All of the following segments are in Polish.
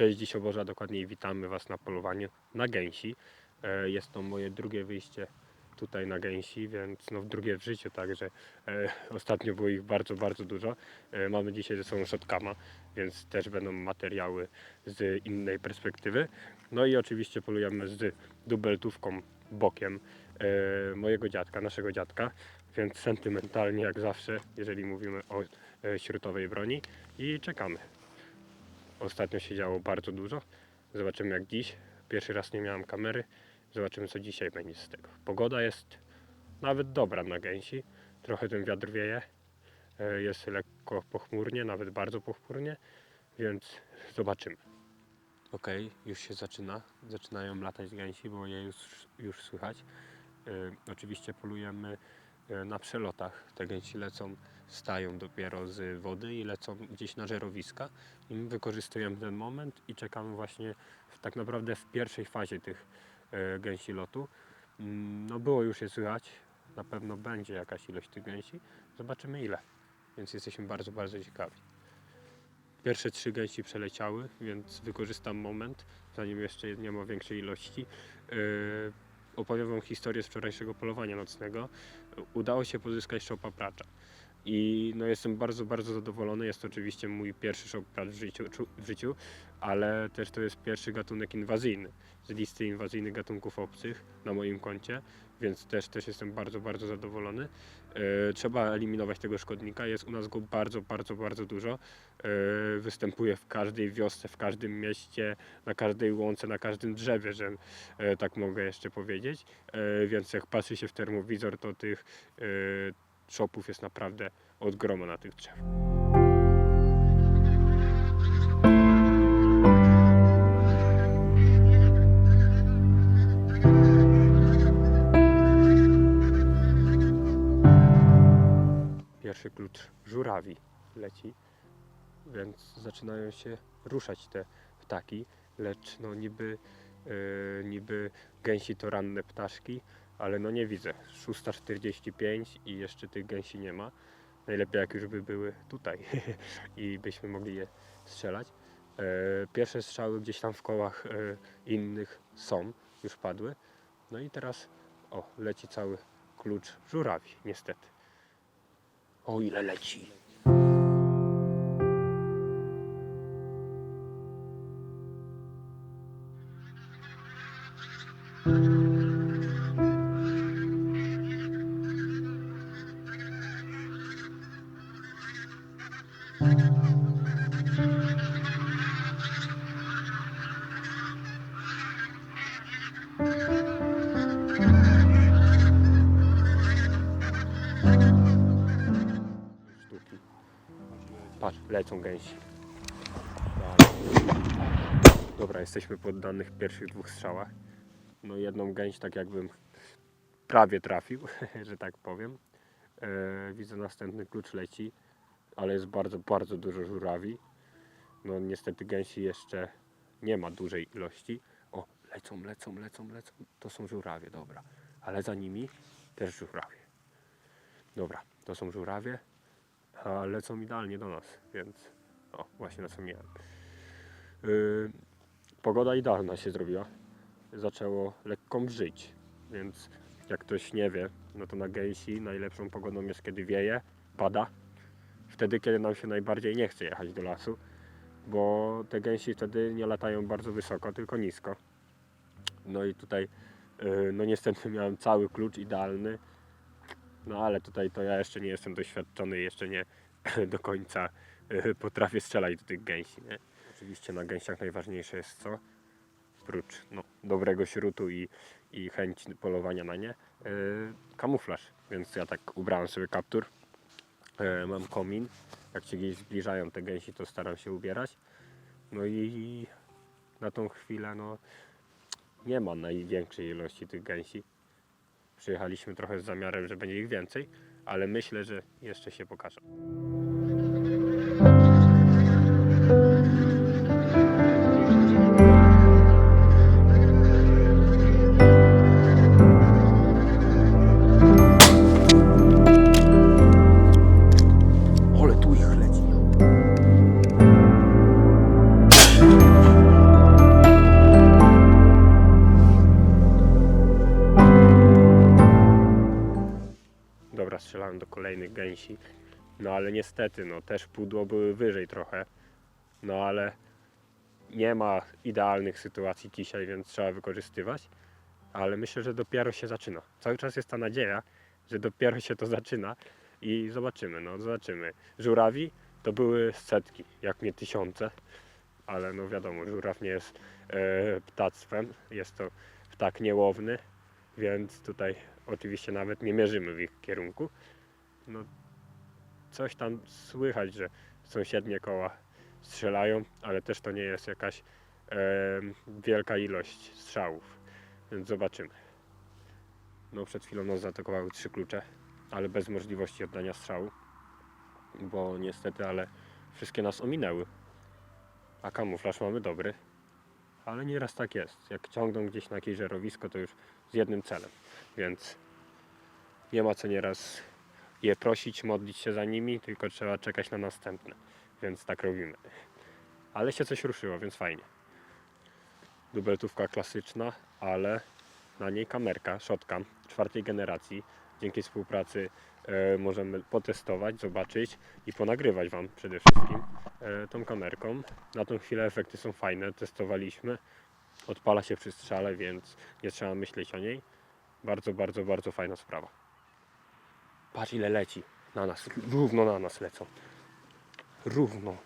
Cześć, dziś oboża, dokładniej witamy Was na polowaniu na gęsi. E, Jest to moje drugie wyjście tutaj na gęsi, więc no drugie w życiu, także e, ostatnio było ich bardzo, bardzo dużo. E, mamy dzisiaj ze sobą shotkama, więc też będą materiały z innej perspektywy. No i oczywiście polujemy z dubeltówką bokiem mojego dziadka, naszego dziadka, więc sentymentalnie jak zawsze, jeżeli mówimy o śrutowej broni i czekamy. Ostatnio się działo bardzo dużo. Zobaczymy jak dziś. Pierwszy raz nie miałem kamery. Zobaczymy co dzisiaj będzie z tego. Pogoda jest nawet dobra na gęsi. Trochę ten wiatr wieje. E, Jest lekko pochmurnie, nawet bardzo pochmurnie, więc zobaczymy. Ok, już się zaczyna. Zaczynają latać gęsi, bo je już, już słychać. E, Oczywiście polujemy na przelotach. Te gęsi lecą, stają dopiero z wody i lecą gdzieś na żerowiska. I my wykorzystujemy ten moment i czekamy właśnie w, tak naprawdę w pierwszej fazie tych e, gęsi lotu. Mm, No było już je słychać, na pewno będzie jakaś ilość tych gęsi. Zobaczymy ile, więc jesteśmy bardzo, bardzo ciekawi. Pierwsze trzy gęsi przeleciały, więc wykorzystam moment, zanim jeszcze nie ma większej ilości. Yy, opowiem Wam historię z wczorajszego polowania nocnego. Udało się pozyskać szopa pracza. I no jestem bardzo, bardzo zadowolony. Jest to oczywiście mój pierwszy szok pracz w życiu, w życiu, ale też to jest pierwszy gatunek inwazyjny z listy inwazyjnych gatunków obcych na moim koncie, więc też, też jestem bardzo, bardzo zadowolony. E, trzeba eliminować tego szkodnika. Jest u nas go bardzo, bardzo, bardzo dużo. E, występuje w każdej wiosce, w każdym mieście, na każdej łące, na każdym drzewie, że e, tak mogę jeszcze powiedzieć. E, więc jak patrzy się w termowizor, to tych e, szopów jest naprawdę od groma na tych drzewach. Pierwszy klucz żurawi leci, więc zaczynają się ruszać te ptaki, lecz no niby, e, niby gęsi to ranne ptaszki, ale no nie widzę. 6.45 i jeszcze tych gęsi nie ma. Najlepiej jak już by były tutaj i byśmy mogli je strzelać. E, Pierwsze strzały gdzieś tam w kołach e, innych są, już padły. No i teraz o, leci cały klucz żurawi, niestety. O ile leci. Sztuki. Patrz, lecą gęsi. Dobra, jesteśmy po danych pierwszych dwóch strzałach. No jedną gęś tak jakbym prawie trafił, że tak powiem. E, widzę następny klucz leci, ale jest bardzo, bardzo dużo żurawi. No niestety gęsi jeszcze nie ma dużej ilości. Lecą, lecą, lecą, lecą. To są żurawie, dobra. Ale za nimi też żurawie. Dobra, to są żurawie, a lecą idealnie do nas, więc o, właśnie na co miałem. Yy, pogoda idealna się zrobiła. Zaczęło lekko mrzyć, więc jak ktoś nie wie, no to na gęsi najlepszą pogodą jest kiedy wieje, pada. Wtedy, kiedy nam się najbardziej nie chce jechać do lasu, bo te gęsi wtedy nie latają bardzo wysoko, tylko nisko. No i tutaj, yy, no niestety miałem cały klucz idealny, no ale tutaj to ja jeszcze nie jestem doświadczony, jeszcze nie do końca y, potrafię strzelać do tych gęsi. Nie? Oczywiście na gęsiach najważniejsze jest co? Prócz no, dobrego śrutu i, i chęć polowania na nie, y, kamuflaż. Więc ja tak ubrałem sobie kaptur, y, mam komin. Jak się gdzieś zbliżają te gęsi, to staram się ubierać. No i na tą chwilę no, nie ma największej ilości tych gęsi. Przyjechaliśmy trochę z zamiarem, że będzie ich więcej, ale myślę, że jeszcze się pokażą. Strzelałem do kolejnych gęsi. No ale niestety, no też pudło były wyżej trochę. No ale nie ma idealnych sytuacji dzisiaj, więc trzeba wykorzystywać. Ale myślę, że dopiero się zaczyna. Cały czas jest ta nadzieja, że dopiero się to zaczyna i zobaczymy, no zobaczymy. Żurawi to były setki, jak nie tysiące, ale no wiadomo, żuraw nie jest e, ptactwem, jest to ptak niełowny, więc tutaj oczywiście nawet nie mierzymy w ich kierunku. No coś tam słychać, że sąsiednie koła strzelają, ale też to nie jest jakaś e, wielka ilość strzałów, więc zobaczymy. No przed chwilą nas zaatakowały trzy klucze, ale bez możliwości oddania strzału, bo niestety, ale wszystkie nas ominęły. A kamuflaż mamy dobry, ale nieraz tak jest. Jak ciągną gdzieś na jakieś żerowisko, to już z jednym celem, więc nie ma co nieraz je prosić, modlić się za nimi, tylko trzeba czekać na następne, więc tak robimy. Ale się coś ruszyło, więc fajnie. Dubeltówka klasyczna, ale na niej kamerka, shotcam czwartej generacji. Dzięki współpracy e, możemy potestować, zobaczyć i ponagrywać Wam przede wszystkim e, tą kamerką. Na tą chwilę efekty są fajne, testowaliśmy. Odpala się przy strzale, więc nie trzeba myśleć o niej. Bardzo, bardzo, bardzo fajna sprawa. Patrz ile leci na nas, równo na nas lecą. Równo.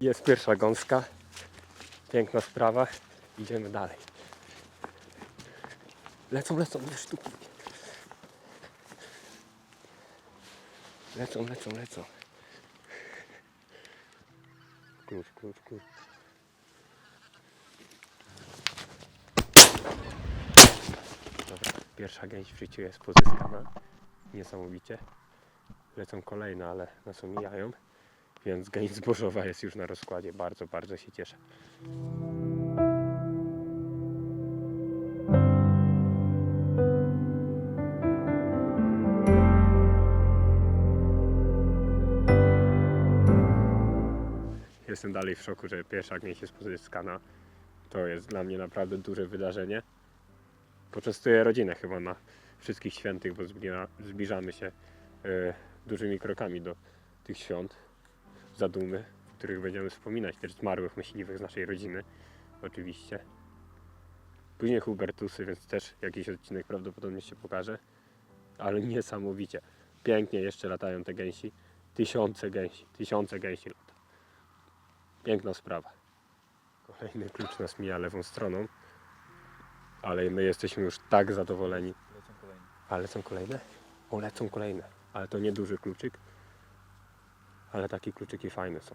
Jest pierwsza gąska. Piękna sprawa. Idziemy dalej. Lecą, lecą, dwie sztuki. Lecą, lecą, lecą. Klucz, klucz, klucz. Dobra, pierwsza gęś w życiu jest pozyskana. Niesamowicie. Lecą kolejne, ale nas omijają. Więc gęś zbożowa jest już na rozkładzie. Bardzo, bardzo się cieszę. Jestem dalej w szoku, że pierwsza gęś jest pozyskana. To jest dla mnie naprawdę duże wydarzenie. Poczęstuję rodzinę chyba na wszystkich świętych, bo zbliża, zbliżamy się e, dużymi krokami do tych świąt, zadumy, w których będziemy wspominać też zmarłych myśliwych z naszej rodziny, oczywiście. Później Hubertusy, więc też jakiś odcinek prawdopodobnie się pokaże, ale niesamowicie. Pięknie jeszcze latają te gęsi. Tysiące gęsi, tysiące gęsi lata. Piękna sprawa. Kolejny klucz nas mija lewą stroną. Ale my jesteśmy już tak zadowoleni. Ale lecą kolejne? O, lecą kolejne. Ale to nie duży kluczyk. Ale takie kluczyki fajne są.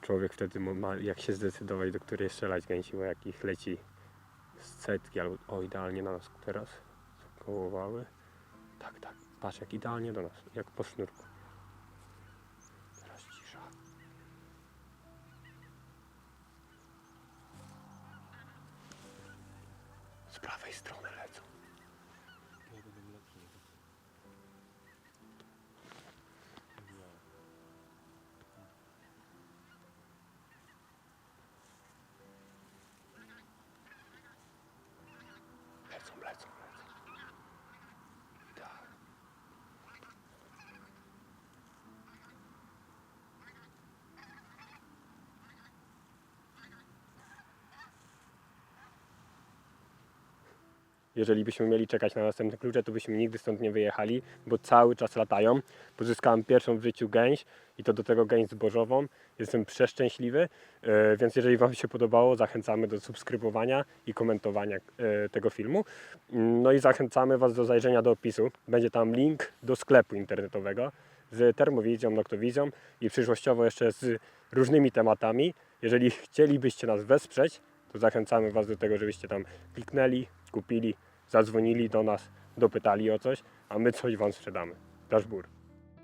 Człowiek wtedy ma jak się zdecydować, do której strzelać gęsi, bo jak ich leci z setki albo... O, idealnie na nas teraz. Zakołowały. Tak, tak. Patrz, jak idealnie do nas. Jak po sznurku. Teraz cisza. Z prawej strony lecą. Ja będę lepszy. Lecą, lecą, lecą. Idealnie. Jeżeli byśmy mieli czekać na następne klucze, to byśmy nigdy stąd nie wyjechali, bo cały czas latają. Pozyskałem pierwszą w życiu gęś i to do tego gęś zbożową. Jestem przeszczęśliwy, e, więc jeżeli Wam się podobało, zachęcamy do subskrybowania i komentowania e, tego filmu. No i zachęcamy Was do zajrzenia do opisu. Będzie tam link do sklepu internetowego, z termowizją, noktowizją i przyszłościowo jeszcze z różnymi tematami. Jeżeli chcielibyście nas wesprzeć, to zachęcamy Was do tego, żebyście tam kliknęli, kupili, zadzwonili do nas, dopytali o coś, a my coś Wam sprzedamy. Dasz bór.